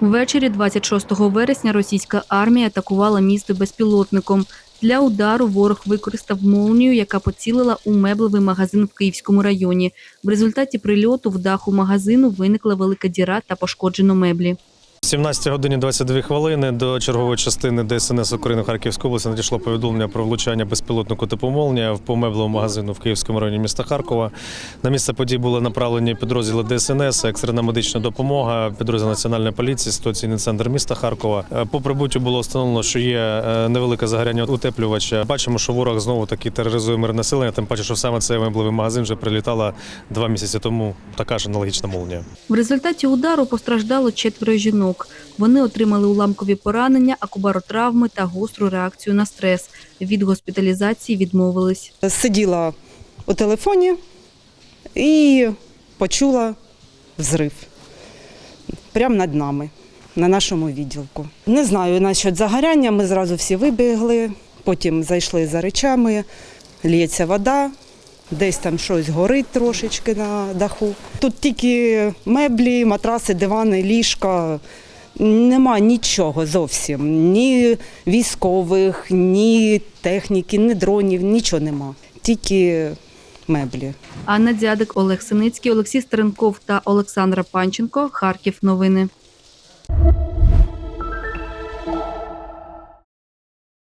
Ввечері 26 вересня російська армія атакувала місто безпілотником. Для удару ворог використав молнію, яка поцілила у меблевий магазин в Київському районі. В результаті прильоту в даху магазину виникла велика діра та пошкоджено меблі. 17 годині 22 хвилини до чергової частини ДСНС України в Харківській області надійшло повідомлення про влучання безпілотнику типу «Молнія» в помеблевому магазину в Київському районі міста Харкова. На місце подій були направлені підрозділи ДСНС, екстрена медична допомога, підрозділ Національної поліції, ситуаційний центр міста Харкова. Е, По прибуттю було встановлено, що є е, невелике загоряння утеплювача. Бачимо, що ворог знову таки тероризує мирне населення. Тим паче, що саме цей меблевий магазин вже прилітала два місяці тому. Така ж аналогічна молнія. В результаті удару постраждало четверо жінок. Вони отримали уламкові поранення, акубаротравми та гостру реакцію на стрес. Від госпіталізації відмовились. Сиділа у телефоні і почула взрив прямо над нами, на нашому відділку. Не знаю, насчет загоряння, ми зразу всі вибігли, потім зайшли за речами, лється вода, десь там щось горить трошечки на даху. Тут тільки меблі, матраси, дивани, ліжка. Нема нічого зовсім. Ні військових, ні техніки, ні дронів, нічого нема. Тільки меблі. Анна Дзядик, Олег Синицький, Олексій Стеренков та Олександра Панченко. Харків. Новини.